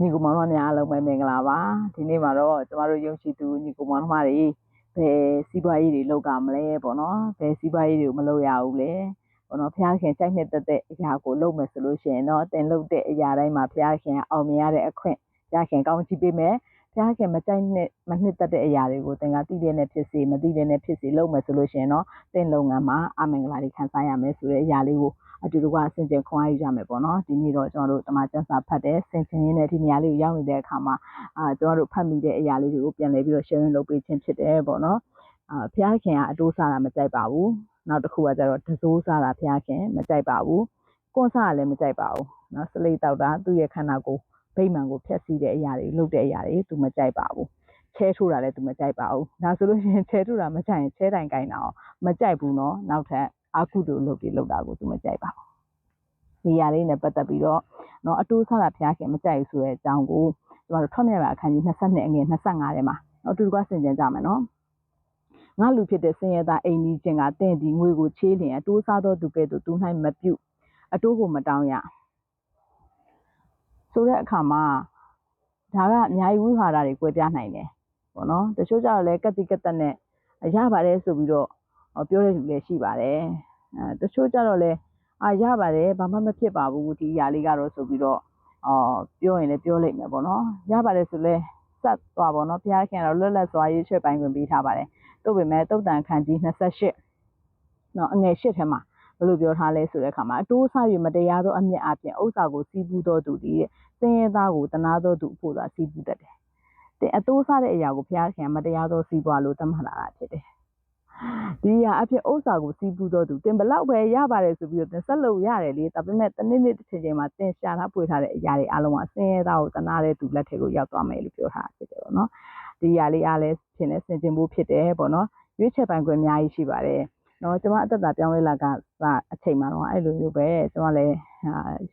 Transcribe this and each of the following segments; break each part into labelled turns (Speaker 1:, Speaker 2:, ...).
Speaker 1: ညီကိုမောင်နှမများအားလုံးပဲမင်္ဂလာပါဒီနေ့မှာတော့ကျမတို့ယုံကြည်သူညီကိုမောင်နှမတွေဘယ်စီးပွားရေးတွေလုပ်ကြမလဲပေါ့နော်ဘယ်စီးပွားရေးတွေကိုမလုပ်ရဘူးလဲပေါ့နော်ဖျားခင်စိုက်နှစ်သက်တဲ့အရာကိုလုပ်မယ်ဆိုလို့ရှိရင်တော့တင်လုပ်တဲ့အရာတိုင်းမှာဖျားခင်အောင်မြင်ရတဲ့အခွင့်ဖျားခင်ကောင်းချီးပေးမယ်ဖျားခင်မကြိုက်နဲ့မနှစ်သက်တဲ့အရာတွေကိုတင်ကတိတဲ့နဲ့ဖြစ်စေမတိတဲ့နဲ့ဖြစ်စေလုပ်မယ်ဆိုလို့ရှိရင်တော့တင်လုပ်ငန်းမှာအမင်္ဂလာတွေခံစားရမယ်ဆိုတဲ့အရာလေးကို အတူတူကအဆင်ပြေခွန်အားယူကြမယ်ပေါ့နော်ဒီနေ့တော့ကျွန်တော်တို့တမန်ကျမ်းစာဖတ်တဲ့ဆင်ခြင်ရင်းနဲ့ဒီနေရာလေးကိုရောက်နေတဲ့အခါမှာအာကျွန်တော်တို့ဖတ်မိတဲ့အရာလေးတွေကိုပြန်လည်ပြီးတော့ sharing လုပ်ပေးခြင်းဖြစ်တယ်ပေါ့နော်အာဖျားခင်ကအတိုးစားတာမကြိုက်ပါဘူးနောက်တစ်ခုကကျတော့ဒဇိုးစားတာဖျားခင်မကြိုက်ပါဘူးကွန်စားကလည်းမကြိုက်ပါဘူးနော်စလိတ်တောက်တာသူ့ရဲ့ခန္ဓာကိုယ်ဗိမာန်ကိုဖျက်ဆီးတဲ့အရာတွေလုပ်တဲ့အရာတွေသူမကြိုက်ပါဘူးချဲထိုးတာလည်းသူမကြိုက်ပါဘူးဒါဆိုလို့ရှိရင်ချဲထိုးတာမကြိုက်ရင်ချဲတိုင်ကိုင်းတာအောင်မကြိုက်ဘူးเนาะနောက်ထပ် အာကုတုလုပ်ပြီးလုပ်တာကိုသူမကြိုက်ပါဘူးဒီຢာလေးနဲ့ပတ်သက်ပြီးတော့เนาะအတိုးဆတာဖျားခင်မကြိုက်ဘူးဆိုတဲ့အကြောင်းကိုကျမတို့ထွတ်မြတ်ပါအခန်းကြီး22အငယ်25ထဲမှာเนาะအတူတူကဆင်ခြင်ကြမယ်เนาะငါလူဖြစ်တဲ့ဆင်းရဲသားအိမ်ကြီးချင်းကတင့်ဒီငွေကိုချေးလျင်အတိုးစားသောသူကဲ့သို့သူ၌မပြုတ်အတိုးကိုမတောင်းရဆိုတဲ့အခါမှာဒါကအများကြီးဝိဟာရတွေ꿰ပြနိုင်တယ်ပေါ့နော်တချို့ကြတော့လည်းကတိကတတ်နဲ့ရပါတယ်ဆိုပြီးတော့ပြောတဲ့လူလည်းရှိပါတယ် အဲတချို့ကြတော့လည်းအာရပါတယ်ဘာမှမဖြစ်ပါဘူးဒီຢာလေးကတော့ဆိုပြီးတော့အော်ပြောရင်လည်းပြောလိုက်မယ်ပေါ့နော်ရပါတယ်ဆိုလဲဆက်သွားပေါ့နော်ဘုရားခင်ကတော့လွတ်လပ်စွာရေးချွဲပိုင်းခွင့်ပေးထားပါတယ်တို့ပေမဲ့တုတ်တန်ခန်းကြီး28နော်အငယ်8ထဲမှာဘယ်လိုပြောထားလဲဆိုတဲ့အခါမှာအတိုးစား၍မတရားသောအမျက်အပြင်ဥစ္စာကိုစီးပူးသောသူသည်စင်ရဲသားကိုတနာသောသူအဖို့သာစီးပူးတတ်တယ်။တင်အတိုးစားတဲ့အရာကိုဘုရားခင်မတရားသောစီးပွားလို့သတ်မှတ်လာတာဖြစ်တယ်။ ဒီအရာအဖြစ်ဥစ္စာကိုစီးပူးသောသူတင်ဘလောက်ပဲရပါတယ်ဆိုပြီးတော့တင်ဆက်လို့ရတယ်လေ။ဒါပေမဲ့တနေ့နေ့တစ်ချိန်ချိန်မှာတင်ရှာထားပွေထားတဲ့အရာတွေအလုံးကစင်ရဲသားကိုတနာတဲ့သူလက်ထဲကိုရောက်သွားမယ်လို့ပြောထားတာဖြစ်တယ်ပေါ့နော်။ဒီအရာလေးအားလည်းဖြစ်နေစင်ကျင်ဖို့ဖြစ်တယ်ပေါ့နော်။ရွေးချယ်ပိုင်ခွင့်အများကြီးရှိပါတယ်။နော်ကျမအသက်တာပြောင်းလဲလာကစအချိန်မှာတော့အဲ့လိုမျိုးပဲကျမလည်း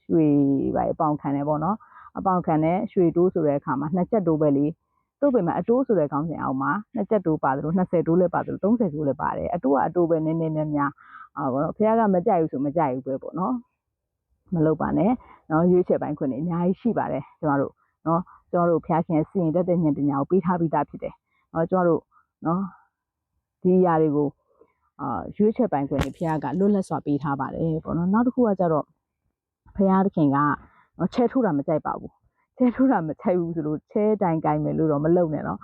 Speaker 1: ရွှေပါအပေါင်ခံတယ်ပေါ့နော်အပေါင်ခံတဲ့ရွှေတိုးဆိုတဲ့အခါမှာနှစ်ချက်တိုးပဲလေ သူ့ပေမဲ့အတိုးဆိုတဲ့ခေါင်းစဉ်အောက်မှာနှစ်ချက်တိုးပါတယ်လို့20တိုးလည်းပါတယ်လို့30တိုးလည်းပါတယ်အတိုးကအတိုးပဲနည်းနည်းများများအာဘောနော်ဖခင်ကမကြိုက်ဘူးဆိုမကြိုက်ဘူးပဲပေါ့နော်မလုပ်ပါနဲ့နော်ရွေးချယ်ပိုင်းခွင့်နေအများကြီးရှိပါတယ်ကျမတို့နော်ကျမတို့ဖခင်စီရင်တတ်တဲ့ဉာဏ်ပညာကိုပေးထားပြီးသားဖြစ်တယ်နော်ကျမတို့နော်ဒီຢာတွေကိုအာရွေးချယ်ပိုင်ခွင့်တွေဖခင်ကလွတ်လပ်စွာပေးထားပါတယ်ပေါ့နော်နောက်တစ်ခုကကြတော့ဖခင်သခင်ကချဲထိုးတာမကြိုက်ပါဘူး ချဲထိုးတာမကြိုက်ဘူးဆိုလို့ချဲတိုင်ကိုင်းမယ်လို့တော့မလုပ်နဲ့နော်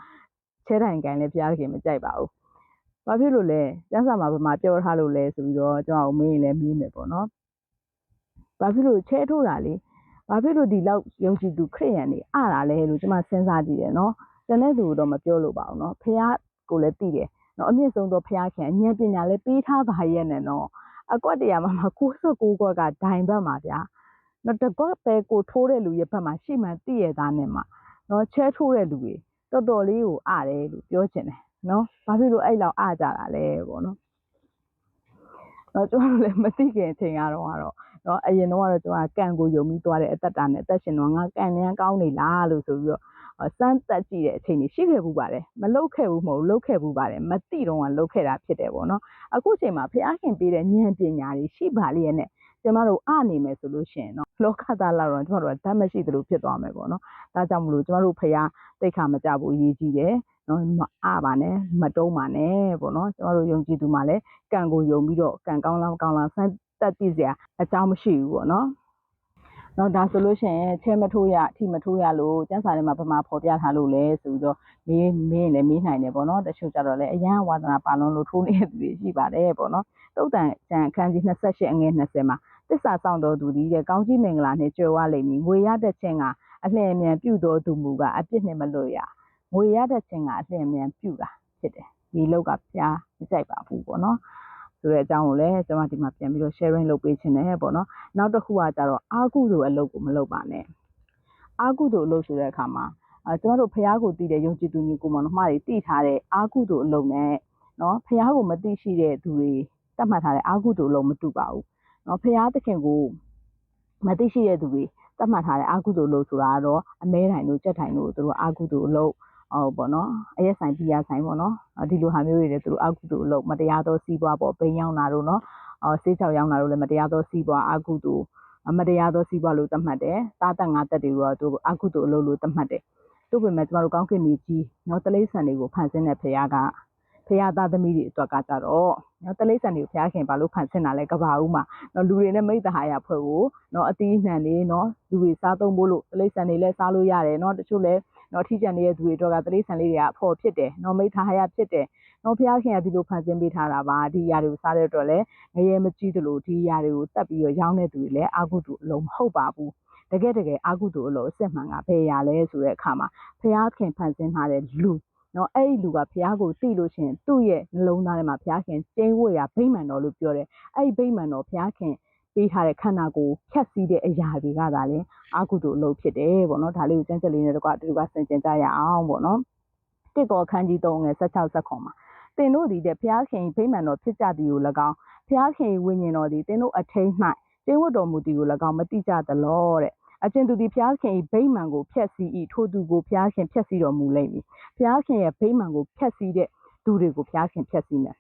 Speaker 1: ချဲတိုင်ကိုင်းလည်းဖခင်သခင်မကြိုက်ပါဘူးဘာဖြစ်လို့လဲကျန်းစာမှာဘာမှပြောထားလို့လဲဆိုပြီးတော့ကျွန်တော်မေးရင်လည်းမေးမယ်ပေါ့နော်ဘာဖြစ်လို့ချဲထိုးတာလေဘာဖြစ်လို့ဒီလောက်ယုံကြည်သူခရိယန်တွေအတာလဲလို့ကျွန်မစဉ်းစားကြည့်တယ်နော်ကျန်တဲ့သူတော့မပြောလို့ပါဘူးနော်ဖခင်ကိုလည်းသိတယ်နော်အမြင့်ဆုံးသောဖခင်ခင်ဉာဏ်ပညာလည်းပေးထားပါရဲ့နဲ့နော်အကွက်တရားမှာမှာ69ကွက်ကဒိုင်ဘက်မှာဗျာ နော်တကွက်ပဲကိုထိုးတဲ့လူရဲ့ဘက်မှာရှိမှတည့်ရသားနဲ့မှာနော်ချဲထိုးတဲ့လူတွေတော်တော်လေးကိုအားတယ်လို့ပြောချင်တယ်နော်ဘာဖြစ်လို့အဲ့လောက်အားကြတာလဲပေါ့နော်တော့ကျွန်တော်လည်းမသိခင်အချိန်ကတော့ကတော့နော်အရင်တော့ကတော့ကျွန်တော်ကကန်ကိုယုံပြီးသွားတဲ့အသက်တာနဲ့အသက်ရှင်တော့ငါကန်နန်းကောင်းနေလားလို့ဆိုပြီးတော့စမ်းသက်ကြည့်တဲ့အချိန်ကြီးရှိခဲ့ဘူးပါတယ်မလုတ်ခဲ့ဘူးမဟုတ်လုတ်ခဲ့ဘူးပါတယ်မသိတော့ကလုတ်ခဲ့တာဖြစ်တယ်ပေါ့နော်အခုချိန်မှာဖះခင်ပေးတဲ့ဉာဏ်ပညာတွေရှိပါလျက်နဲ့ ကျမတို့အနေမယ်ဆိုလို့ရှိရင်တော့လောကသားလာတော့ကျမတို့ကဓာတ်မရှိသလိုဖြစ်သွားမယ်ပေါ့နော်ဒါကြောင့်မလို့ကျမတို့ဖះတိတ်ခါမကြဘူးအရေးကြီးတယ်နော်မအားပါနဲ့မတုံးပါနဲ့ပေါ့နော်ကျမတို့ယုံကြည်သူမှလည်းကံကိုယုံပြီးတော့ကံကောင်းလားမကောင်းလားစမ်းတက်ကြည့်စရာအကြောင်းမရှိဘူးပေါ့နော်နော်ဒါဆိုလို့ရှိရင်ချဲမထိုးရအထိမထိုးရလို့ကျန်းစာထဲမှာဗမာဖော်ပြထားလို့လဲဆိုပြီးတော့မေးမေးရင်လည်းမေးနိုင်တယ်ပေါ့နော်တချို့ကြတော့လည်းအရန်ဝါသနာပါလုံးလို့ထိုးနေတဲ့သူတွေရှိပါတယ်ပေါ့နော်တုတ်တန်ကျန်အခန်းကြီး28အငယ်20မှာ တစ္ဆာဆောင်တော်သူသည်တဲ့ကောင်းကြီးမင်္ဂလာနှင့်ကြွယ်ဝလိမ့်မည်ငွေရတဲ့ခြင်းကအလျင်အမြန်ပြုတော်သူမူကအပြစ်နှင့်မလွတ်ရငွေရတဲ့ခြင်းကအလျင်အမြန်ပြုတာဖြစ်တယ်ဒီလောက်ကဖျားမကြိုက်ပါဘူးပေါ့နော်ဆိုတဲ့အကြောင်းကိုလည်းကျွန်မဒီမှာပြန်ပြီးတော့ sharing လုပ်ပေးခြင်းနဲ့ပေါ့နော်နောက်တစ်ခုကကြတော့အာကုသိုလ်အလုပ်ကိုမလုပ်ပါနဲ့အာကုသိုလ်အလုပ်ဆိုတဲ့အခါမှာအဲကျွန်တော်တို့ဖះကိုတည်တဲ့ယုံကြည်သူမျိုးကိုမနှမတွေတည်ထားတဲ့အာကုသိုလ်အလုပ်နဲ့နော်ဖះကိုမသိရှိတဲ့သူတွေတတ်မှတ်ထားတဲ့အာကုသိုလ်အလုပ်မတူပါဘူး နော်ဖះသခင်ကိုမသိရှိတဲ့သူတွေတတ်မှတ်ထားတဲ့အာကုသိုလ်အလုပ်ဆိုတာကတော့အမဲတိုင်တို့ကြက်တိုင်တို့တို့အာကုသိုလ်အလုပ်ဟုတ်ပေါ့နော်အရက်ဆိုင်ပြရဆိုင်ပေါ့နော်ဒီလိုဟာမျိုးတွေလည်းသူတို့အကုသိုလ်လို့မတရားသောစီးပွားပေါ့ပိန်ရောက်တာတို့နော်အော်ဆေးချောက်ရောက်တာတို့လည်းမတရားသောစီးပွားအကုသိုလ်အမတရားသောစီးပွားလို့သတ်မှတ်တယ်။သားသက်ငါသက်တွေကိုတော့သူအကုသိုလ်အလုပ်လို့သတ်မှတ်တယ်။တို့ပေမဲ့ကျမတို့ကောင်းကင်မြေကြီးနော်တလိษံတွေကိုဖန်ဆင်းတဲ့ဖခင်က ဖခင်သားသမီးတွေအတွက်ကကြတော့နော်တလိษံတွေကိုဖခင်ဘာလို့ဖန်ဆင်းတာလဲကဘာဦးမှာနော်လူတွေနဲ့မိတ္တဟာယဖွဲ့ကိုနော်အသီးနှံတွေနော်လူတွေစားသုံးဖို့လို့တလိษံတွေလည်းစားလို့ရတယ်နော်တချို့လည်းနော်ထိကျန်နေတဲ့သူတွေအတွက်ကတလိษံလေးတွေကအဖို့ဖြစ်တယ်နော်မိတ္တဟာယဖြစ်တယ်နော်ဖခင်ကဒီလိုဖန်ဆင်းပေးထားတာပါဒီຢာတွေကိုစားတဲ့အတွက်လည်းငရဲမကြီးသလိုဒီຢာတွေကိုတတ်ပြီးတော့ရောင်းတဲ့သူတွေလည်းအာဟုတုအလုံးမဟုတ်ပါဘူးတကယ်တကယ်အာဟုတုအလုံးအစစ်မှန်ကဘယ်ຢာလဲဆိုတဲ့အခါမှာဖခင်ဖန်ဆင်းထားတဲ့လူ နော်အဲ့ဒီလူကဘုရားကိုသိလို့ရှိရင်သူ့ရဲ့နှလုံးသားထဲမှာဘုရားခင်ကျင်းဝတ်ရာဗိမာန်တော်လို့ပြောတယ်အဲ့ဒီဗိမာန်တော်ဘုရားခင်ပေးထားတဲ့ခန္ဓာကိုယ်ဖြတ်စည်းတဲ့အရာတွေကသာလေအာကုသိုလ်အလုပ်ဖြစ်တယ်ပေါ့နော်ဒါလေးကိုစမ်းချက်လေးနဲ့တကွအတူတူကဆင်ကျင်ကြရအောင်ပေါ့နော်တစ်ကောခန်းကြီး3ငယ်16ဆက်ခွန်မှာသင်တို့သည်တဲ့ဘုရားခင်ဗိမာန်တော်ဖြစ်ကြသည်ကို၎င်းဘုရားခင်ဝိညာဉ်တော်သည်သင်တို့အထိန်၌ကျင်းဝတ်တော်မူသည်ကို၎င်းမတိကြသလောတဲ့ အကျဉ်သူသည်ဘုရားခင်၏ဗိမာန်ကိုဖျက်ဆီး၏ထိုသူကိုဘုရားခင်ဖျက်ဆီးတော်မူလိမ့်မည်ဘုရားခင်ရဲ့ဗိမာန်ကိုဖျက်ဆီးတဲ့သူတွေကိုဘုရားခင်ဖျက်ဆီးမယ်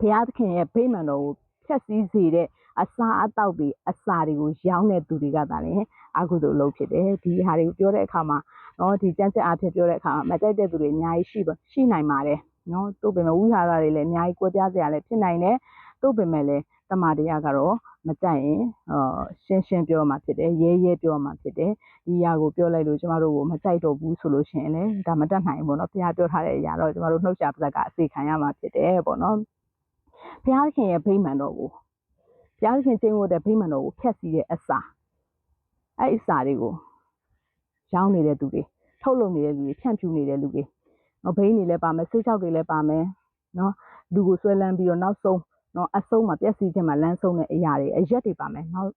Speaker 1: ဘုရားခင်ရဲ့ဗိမာန်တော်ကိုဖျက်ဆီးစေတဲ့အစာအသောက်တွေအစာတွေကိုရောင်းတဲ့သူတွေကသာလေအကုသိုလ်လုပ်ဖြစ်တယ်ဒီဟာတွေကိုပြောတဲ့အခါမှာနော်ဒီစမ်းစစ်အဖြစ်ပြောတဲ့အခါမှာမကြိုက်တဲ့သူတွေအများကြီးရှိပါရှိနိုင်ပါတယ်နော်တို့ပေမဲ့ဝိဟာရတွေလည်းအများကြီးကွဲပြားစရာလည်းဖြစ်နိုင်တယ်တို့ပေမဲ့လည်းတ မာတရားကတော့မကြိုက်ရင်အာရှင်းရှင်းပြောမှဖြစ်တယ်ရဲရဲပြောမှဖြစ်တယ်ဒီຢာကိုပြောလိုက်လို့ကျမတို့ကိုမကြိုက်တော့ဘူးဆိုလို့ရှိရင်လည်းဒါမတတ်နိုင်ဘူးပေါ့နော်ဘုရားပြောထားတဲ့အရာတော့ကျမတို့နှုတ်ရှာပါဇက်ကအစေခံရမှာဖြစ်တယ်ပေါ့နော်ဘုရားခင်ရဲ့ဗိမာန်တော်ကိုဘုရားခင်ကျင့်ဝတ်တဲ့ဗိမာန်တော်ကိုဖျက်ဆီးတဲ့အစာအဲ့အစာတွေကိုရောင်းနေတဲ့သူတွေထုတ်လုပ်နေတဲ့လူတွေဖြန့်ဖြူးနေတဲ့လူတွေနော်ဘိန်းတွေလည်းပါမယ်ဆေးချောက်တွေလည်းပါမယ်နော်လူကိုဆွဲလန်းပြီးတော့နောက်ဆုံး နော်အဆုံးမှာပျက်စီးခြင်းမှာလမ်းဆုံးတဲ့အရာတွေအရက်တွေပါမယ်နောက်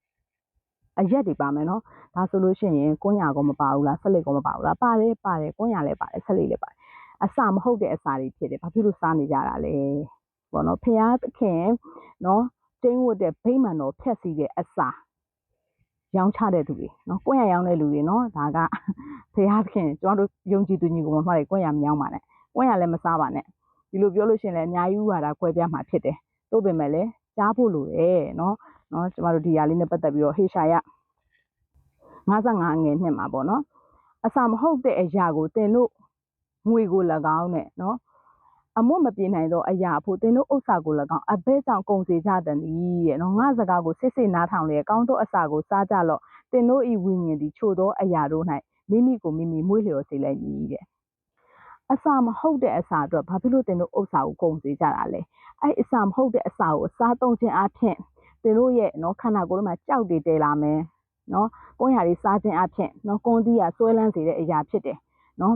Speaker 1: အရက်တွေပါမယ်နော်ဒါဆိုလို့ရှိရင်ကွန်းရကောမပါဘူးလားဆက်လက်ကောမပါဘူးလားပါတယ်ပါတယ်ကွန်းရလည်းပါတယ်ဆက်လက်လည်းပါတယ်အစာမဟုတ်တဲ့အစာတွေဖြစ်တယ်ဘာဖြစ်လို့စားနေကြတာလဲပေါ့နော်ဖျားသခင်နော်ကျင်းဝတ်တဲ့ဗိမာန်တော်ဖြတ်စီတဲ့အစာရောင်းချတဲ့သူတွေနော်ကွန်းရရောင်းတဲ့လူတွေနော်ဒါကဖျားသခင်ကျွန်တော်တို့ယုံကြည်သူညီကောင်မတွေကွန်းရမရောင်းပါနဲ့ကွန်းရလည်းမစားပါနဲ့ဒီလိုပြောလို့ရှိရင်လည်းအများကြီးဥပါဒါကွဲပြားမှာဖြစ်တယ် တို့ပင်မဲ့လည်းကြားဖို့လိုတယ်နော်နော်ကျမတို့ဒီຢာလေးနဲ့ပတ်သက်ပြီးတော့ဟေရှာယ55ငယ်နှစ်မှာပေါ့နော်အစာမဟုတ်တဲ့အရာကိုတင်တို့ငွေကို၎င်းနဲ့နော်အမွတ်မပြေနိုင်သောအရာဖို့တင်တို့ဥစ္စာကို၎င်းအဘဲကြောင့်ကုန်စေကြသည်တဲ့နော်ငါစကားကိုစစ်စစ်နားထောင်လျက်ကောင်းသောအစာကိုစားကြလော့တင်တို့ဤဝိညာဉ်သည်ချို့သောအရာတို့၌မိမိကိုမိမိမွေးလျော်စေလိုက်မည်တဲ့အစာမဟုတ်တဲ့အစာအတွက်ဘာဖြစ်လို့တင်တို့ဥစ္စာကိုကုန်စေကြတာလဲ အဲ့အစာမဟုတ်တဲ့အစာကိုအစားသုံးခြင်းအပြင်တင်တို့ရဲ့နော်ခန္ဓာကိုယ်ထဲမှာကြောက်တွေတည်လာမယ်နော်ကွန်းရာတွေစားခြင်းအပြင်နော်ကွန်းတီးရဆွဲလန်းစေတဲ့အရာဖြစ်တယ်နော်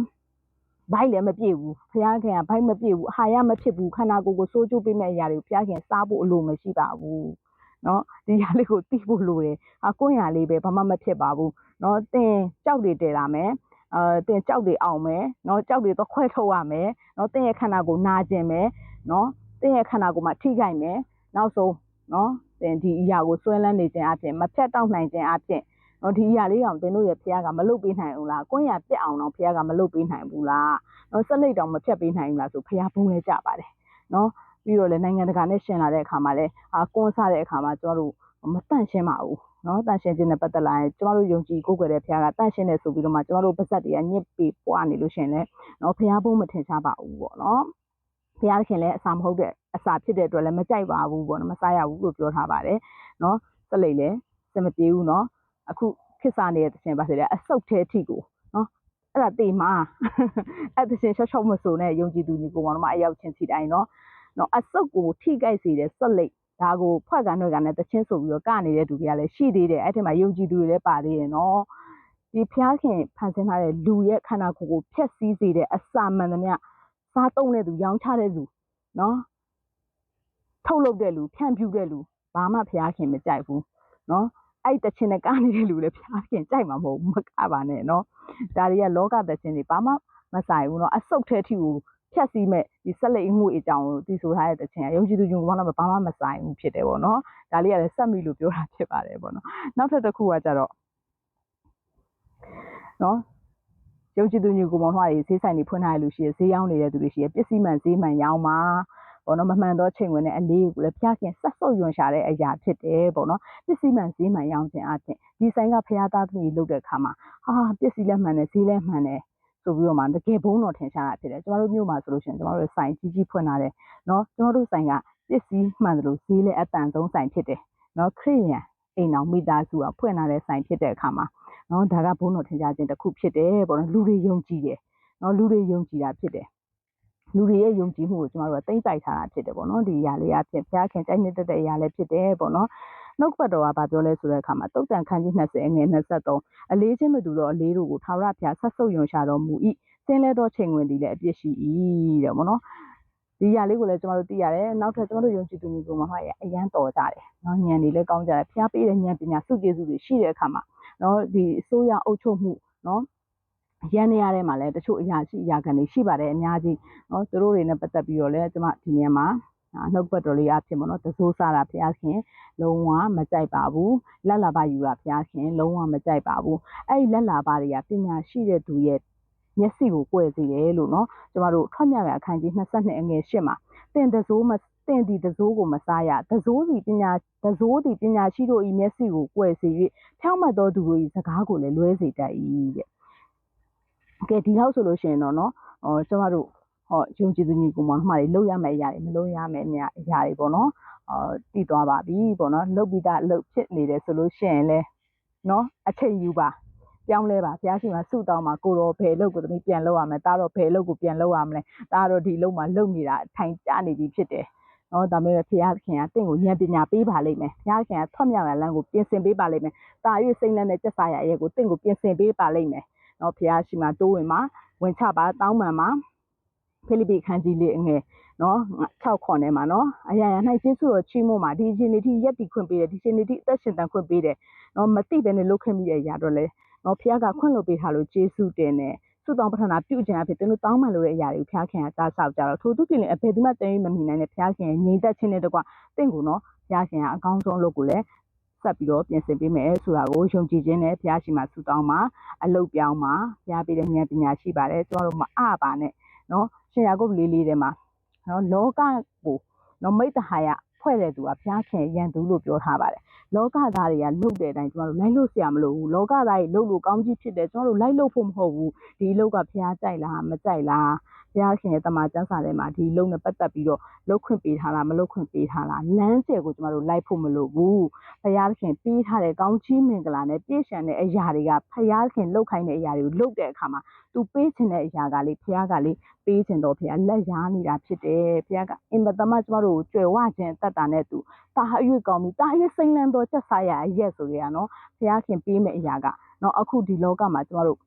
Speaker 1: ဘိုက်လည်းမပြည့်ဘူးဖះခင်ကဘိုက်မပြည့်ဘူးအာရမဖြစ်ဘူးခန္ဓာကိုယ်ကိုစိုးကျိုးပေးမဲ့အရာတွေကိုဖះခင်စားဖို့အလိုမရှိပါဘူးနော်ဒီຢာလေးကိုသိဖို့လိုတယ်အကွန်းရာလေးပဲဘာမှမဖြစ်ပါဘူးနော်တင်ကြောက်တွေတည်လာမယ်အာတင်ကြောက်တွေအောင်မယ်နော်ကြောက်တွေတော့ခွဲထုတ်ရမယ်နော်တင်ရဲ့ခန္ဓာကိုနာကျင်မယ်နော် တင်ရဲ့ခန္ဓာကိုယ်မှာထိခိုက်မယ်နောက်ဆုံးနော်တင်ဒီအရာကိုဆွဲလန်းနေခြင်းအပြင်မဖြတ်တောက်နိုင်ခြင်းအပြင်နော်ဒီအရာလေးအောင်တင်တို့ရဲ့ဖះကမလုတ်ပေးနိုင်ဘူးလားကွန်းရပြက်အောင်တော့ဖះကမလုတ်ပေးနိုင်ဘူးလားနော်ဆက်လက်တောင်မဖြတ်ပေးနိုင်ဘူးလားဆိုဖះဘုံလဲကြပါတယ်နော်ပြီးတော့လည်းနိုင်ငံတကာနဲ့ရှင်လာတဲ့အခါမှာလည်းအာကွန်းစားတဲ့အခါမှာကျမတို့မတန့်ရှင်းပါဘူးနော်တန့်ရှင်းခြင်းနဲ့ပတ်သက်လာရင်ကျမတို့ယုံကြည်ကိုးကွယ်တဲ့ဖះကတန့်ရှင်းတယ်ဆိုပြီးတော့မှကျမတို့ပါဇက်တွေကညစ်ပေပွားနေလို့ရှင်လဲနော်ဖះဘုံမထင်ရှားပါဘူးပေါ့နော် ဘုရားခင်လည်းအစာမဟုတ်တဲ့အစာဖြစ်တဲ့အတွက်လည်းမကြိုက်ပါဘူးပေါ့နော်မစားရဘူးလို့ပြောထားပါတယ်နော်စလိတ်လည်းစမပြေဘူးနော်အခုခစ်စားနေတဲ့တခြင်းပါစေတဲ့အဆုတ်သေးထိကိုနော်အဲ့ဒါတေမှာအဲ့တခြင်းရှော့ရှော့မဆိုနဲ့ယုံကြည်သူညီကိုမောင်တို့မအရောက်ချင်းစီတိုင်းနော်နော်အဆုတ်ကိုထိကြိုက်စေတဲ့စလိတ်ဒါကိုဖွဲ့ကန်တွေကနဲ့တခြင်းဆိုပြီးတော့ကနေတဲ့သူတွေကလည်းရှိသေးတယ်အဲ့ထက်မှာယုံကြည်သူတွေလည်းပါသေးတယ်နော်ဒီဖျားခင်ဖန်ဆင်းထားတဲ့လူရဲ့ခန္ဓာကိုယ်ကိုဖျက်ဆီးစေတဲ့အစာမှန်သမျှ စားသုံးတဲ့သူရောင်းချတဲ့လူနော်ထုတ်လုပ်တဲ့လူဖြန့်ဖြူးတဲ့လူဘာမှဖျားခင်မကြိုက်ဘူးနော်အဲ့တချင်နဲ့ကနေတဲ့လူလည်းဖျားခင်ကြိုက်မှာမဟုတ်ဘူးမကပါနဲ့နော်ဒါတွေကလောကတချင်တွေဘာမှမဆိုင်ဘူးနော်အဆုတ်ထဲထိကိုဖြတ်စည်းမဲ့ဒီဆက်လက်အမှုအကြောင်းကိုတီဆိုထားတဲ့တချင်ကယုံကြည်သူညုံဘာမှဘာမှမဆိုင်ဘူးဖြစ်တယ်ပေါ့နော်ဒါလေးကလည်းစက်မိလို့ပြောတာဖြစ်ပါတယ်ပေါ့နော်နောက်ထပ်တစ်ခုကကြတော့နော် ယုံကြည်သူညကိုမောင်နှမတွေဈေးဆိုင်တွေဖွင့်ထားတဲ့လူရှိရဈေးရောင်းနေတဲ့သူတွေရှိရပစ္စည်းမှန်ဈေးမှန်ရောင်းမှာပေါ့နော်မမှန်တော့ချိန်ဝင်တဲ့အလေးကိုလည်းဖျားခင်ဆက်ဆုပ်ယွန်ရှာတဲ့အရာဖြစ်တယ်ပေါ့နော်ပစ္စည်းမှန်ဈေးမှန်ရောင်းခြင်းအပြင်ဒီဆိုင်ကဖျားသားသမီးလုပ်တဲ့အခါမှာဟာပစ္စည်းလည်းမှန်တယ်ဈေးလည်းမှန်တယ်ဆိုပြီးတော့မှတကယ်ဘုံတော်ထင်ရှားတာဖြစ်တယ်ကျမတို့မြို့မှာဆိုလို့ရှိရင်ကျမတို့ဆိုင်ကြီးကြီးဖွင့်လာတယ်နော်ကျမတို့ဆိုင်ကပစ္စည်းမှန်တယ်လို့ဈေးလည်းအတန်ဆုံးဆိုင်ဖြစ်တယ်နော်ခရစ်ယာန်အိမ်အောင်မိသားစုကဖွင့်လာတဲ့ဆိုင်ဖြစ်တဲ့အခါမှာ နော်ဒါကဘုံတော်ထင်ရှားခြင်းတစ်ခုဖြစ်တယ်ပေါ့နော်လူတွေယုံကြည်တယ်နော်လူတွေယုံကြည်တာဖြစ်တယ်လူတွေရဲ့ယုံကြည်မှုကိုကျမတို့ကတိမ့်ပိုက်ထားတာဖြစ်တယ်ပေါ့နော်ဒီအရာလေးအဖြစ်ဘုရားခင်ကြိုက်နှစ်သက်တဲ့အရာလေးဖြစ်တယ်ပေါ့နော်နှုတ်ပတ်တော်ကဘာပြောလဲဆိုတဲ့အခါမှာတုတ်တန်ခန်းကြီး20ငွေ23အလေးချင်းမတူသောအလေးတို့ကိုထာဝရဘုရားဆက်ဆုပ်ယွန်ရှာတော်မူ၏စင်းလဲသောချိန်ဝင်သည်လည်းအပြစ်ရှိ၏တဲ့ပေါ့နော်ဒီຢာလေးကိုလည်းကျမတို့သိရတယ်နောက်ထပ်ကျမတို့ယုံကြည်သူမျိုးမှာဟာအရန်တော်ကြတယ်နော်ဉာဏ်တွေလည်းကောင်းကြတယ်ဖျားပေးတဲ့ဉာဏ်ပညာစုကျေစုတွေရှိတဲ့အခါမှာ နော်ဒီအစိုးရအုပ်ချုပ်မှုနော်ရန်နေရတဲ့မှာလည်းတချို့အရာရှိအရာခံတွေရှိပါတယ်အများကြီးနော်သူတို့တွေနဲ့ပတ်သက်ပြီးတော့လည်းကျမဒီနေရာမှာနှုတ်ပတ်တော်လေးအဖြစ်ပေါ့နော်တစိုးစားတာဘုရားခင်လုံးဝမကြိုက်ပါဘူးလက်လာပါယူတာဘုရားခင်လုံးဝမကြိုက်ပါဘူးအဲ့ဒီလက်လာပါတွေကပညာရှိတဲ့သူရဲ့မျက်စိကိုကွယ်စေတယ်လို့နော်ကျမတို့ထွက်မြောက်ရအခန်းကြီး22အငယ်8မှာတင်တစိုးမ တင်ဒီတစိုးကိုမစားရတစိုးစီပညာတစိုးစီပညာရှိတို့ဤမျက်စိကိုကွယ်စေ၍ဖြောင့်မတ်သောသူတို့ဤစကားကိုလည်းလွဲစေတတ်၏တဲ့ကဲဒီလောက်ဆိုလို့ရှိရင်တော့နော်ဟောကျမတို့ဟောယုံကြည်သူညီကိုမောင်နှမတွေလုပ်ရမယ့်အရာတွေမလုပ်ရမယ့်အရာအရာတွေပေါ့နော်အော်တည်သွားပါပြီပေါ့နော်လုပ်ပြီးသားလုပ်ဖြစ်နေတယ်ဆိုလို့ရှိရင်လဲနော်အချိန်ယူပါပြောင်းလဲပါဘုရားရှင်ကဆုတောင်းမှာကိုတော့ဘယ်လုပ်ကိုသမီးပြန်လုပ်ရမယ်တားတော့ဘယ်လုပ်ကိုပြန်လုပ်ရမလဲတားတော့ဒီလုပ်မှာလုပ်နေတာအထိုင်ကျနေပြီဖြစ်တယ် နော်ဒါပေမဲ့ဘုရားခင်ကတင့်ကိုဉာဏ်ပညာပေးပါလိမ့်မယ်ဘုရားခင်ကထွတ်မြောက်ရလမ်းကိုပြင်ဆင်ပေးပါလိမ့်မယ်တာ၍စိတ်နဲ့စက်စားရရဲ့ကိုတင့်ကိုပြင်ဆင်ပေးပါလိမ့်မယ်နော်ဘုရားရှိမှတိုးဝင်မှာဝင်ချပါတောင်းပန်မှာဖိလိပ္ပိခန်းကြီးလေးအငယ်နော်6ခွန်ထဲမှာနော်အရာရာ၌ကျေးဇူးတော်ချီးမွမ်းမှာဒီရှင်နေတိရက်တီခွင့်ပေးတယ်ဒီရှင်နေတိအသက်ရှင်တန်ခွင့်ပေးတယ်နော်မသိဘဲနဲ့လုတ်ခွင့်မိတဲ့အရာတော့လေနော်ဖခင်ကခွင့်လို့ပေးထားလို့ကျေးဇူးတင်တယ် ဆုတောင်းပထနာပြုခြင်းအဖြစ်တင်းတို့တောင်းမှန်လို့တဲ့အရာတွေကိုဖခင်ကကြားဆောက်ကြတော့ထိုသူပြင်လည်းအဖေဒီမှတင်းမမီနိုင်တဲ့ဖခင်ရဲ့ငြိမ်သက်ခြင်းနဲ့တကွတင့်ကိုနော်ဖခင်ကအကောင်းဆုံးလုပ်ကိုလည်းဆက်ပြီးတော့ပြင်ဆင်ပေးမယ်ဆိုတာကိုယုံကြည်ခြင်းနဲ့ဘုရားရှိခိုးဆုတောင်းမှာအလုတ်ပြောင်းမှာဘုရားပေးတဲ့ဉာဏ်ပညာရှိပါတယ်ကျွန်တော်တို့မအပါနဲ့နော်ရှင်ယာကုပ်လေးလေးထဲမှာနော်လောကကိုနော်မိတ္တဟာယ ဖွဲ့တဲ့သူကဘုရားခင်ရန်သူလို့ပြောထားပါတယ်လောကသားတွေကလှုပ်တဲ့အတိုင်းကျွန်တော်တို့လိုက်လို့ဆရာမလို့ဘူးလောကသားတွေလှုပ်လို့ကောင်းကြီးဖြစ်တယ်ကျွန်တော်တို့လိုက်လို့ဖို့မဟုတ်ဘူးဒီလောက်ကဘုရားကြိုက်လားမကြိုက်လား ဘုရားရှင်ရဲ့တမန်ကျမ်းစာထဲမှာဒီလုံနဲ့ပတ်သက်ပြီးတော့လှုပ်ခွင့်ပေးထားလားမလှုပ်ခွင့်ပေးထားလားလမ်းကျယ်ကိုကျွန်တော်တို့လိုက်ဖို့မလိုဘူးဘုရားရှင်ပေးထားတဲ့ကောင်းချီးမင်္ဂလာနဲ့ပြည့်စုံတဲ့အရာတွေကဘုရားရှင်လှုပ်ခိုင်းတဲ့အရာတွေကိုလှုပ်တဲ့အခါမှာသူပေးခြင်းတဲ့အရာကလေးဘုရားကလေးပေးခြင်းတော့ဘုရားလက်ရားနေတာဖြစ်တယ်ဘုရားကအင်မတမကျမတို့ကိုကြွယ်ဝခြင်းတတ်တာနဲ့သူတာအရွေကောင်းပြီတာရဲ့စိမ့်လန်းတော့ချက်စားရအရက်ဆိုကြရနော်ဘုရားခင်ပေးမယ့်အရာကနော်အခုဒီလောကမှာကျမတို့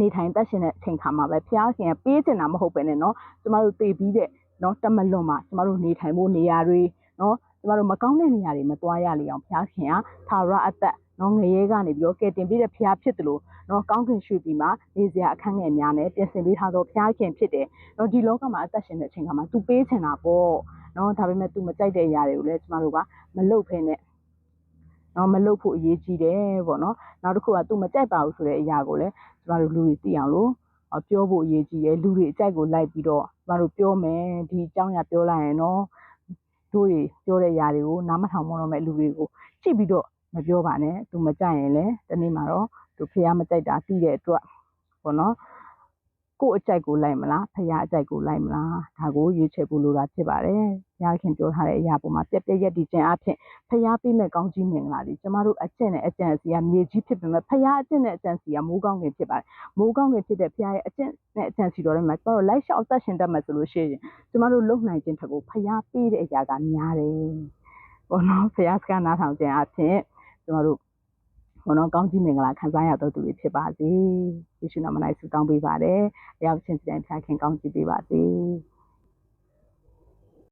Speaker 1: နေထိုင်သက်ရှင်တဲ့အချိန်ခါမှာပဲဘုရားခင်ကပေးချင်တာမဟုတ်ပဲနဲ့เนาะကျမတို့တည်ပြီးတဲ့เนาะတမလွန်မှာကျမတို့နေထိုင်ဖို့နေရာတွေเนาะကျမတို့မကောင်းတဲ့နေရာတွေမသွားရလေအောင်ဘုရားခင်ကသာရအသက်နော်ငရဲကနေပြီးတော့ကဲတင်ပြီးတဲ့ဘုရားဖြစ်တယ်လို့နော်ကောင်းကင်ရွှေပြည်မှာနေစရာအခန်းငယ်များနဲ့ပြင်ဆင်ပေးထားသောဘုရားခင်ဖြစ်တယ်နော်ဒီလောကမှာအသက်ရှင်တဲ့အချိန်ခါမှာ तू ပေးချင်တာပေါ့နော်ဒါပေမဲ့ तू မကြိုက်တဲ့အရာတွေကိုလည်းကျမတို့ကမလုပ်ဖ ೇನೆ နော်မလုပ်ဖို့အရေးကြီးတယ်ပေါ့နော်နောက်တစ်ခုက तू မကြိုက်ပါဘူးဆိုတဲ့အရာကိုလည်းကျမတို့လူတွေသိအောင်လို့ပြောဖို့အရေးကြီးတယ်လူတွေအကြိုက်ကိုလိုက်ပြီးတော့ကျမတို့ပြောမယ်ဒီအကြောင်းအရာပြောလိုက်ရင်နော်တို့တွေပြောတဲ့အရာတွေကိုနားမထောင်မလို့မဲ့လူတွေကိုကြည့်ပြီးတော့မပြောပါနဲ့သူမကြိုက်ရင်လည်းတနေ့မှာတော့သူဖះမကြိုက်တာသိတဲ့အတွက်ပေါ့နော် ကို့အကြိုက်ကိုလိုက်မလားဖះအကြိုက်ကိုလိုက်မလားဒါကိုရွေးချယ်ဖို့လိုတာဖြစ်ပါတယ်။ရခင်ပြောထားတဲ့အရာပေါ်မှာပြက်ပြက်ရက်ဒီခြင်းအဖြစ်ဖះပေးမဲ့ကောင်းကြီးမင်္ဂလာဒီကျမတို့အကျင့်နဲ့အကြံစီကမြေကြီးဖြစ်ပေမဲ့ဖះအကျင့်နဲ့အကြံစီကမိုးကောင်းခင်ဖြစ်ပါတယ်။မိုးကောင်းခင်ဖြစ်တဲ့ဖះရဲ့အကျင့်နဲ့အကြံစီတော်တွေမှာကျမတို့လိုက်လျှောက်သက်ရှင်တတ်မှဆိုလို့ရှိရင်ကျမတို့လုံနိုင်ခြင်းထက်ကိုဖះပေးတဲ့အရာကများတယ်။ဘောနော်ဖះစကားနားထောင်ခြင်းအဖြစ်ကျမတို့ ဘောနော်ကောင်းကြီးမင်္ဂလာခံစားရတော့သူတွေဖြစ်ပါစေယေရှုနာမ၌ဆုတောင်းပေးပါတယ်အရာချင်းစီတိုင်းဖခင်ကောင်းချီးပေးပါစေ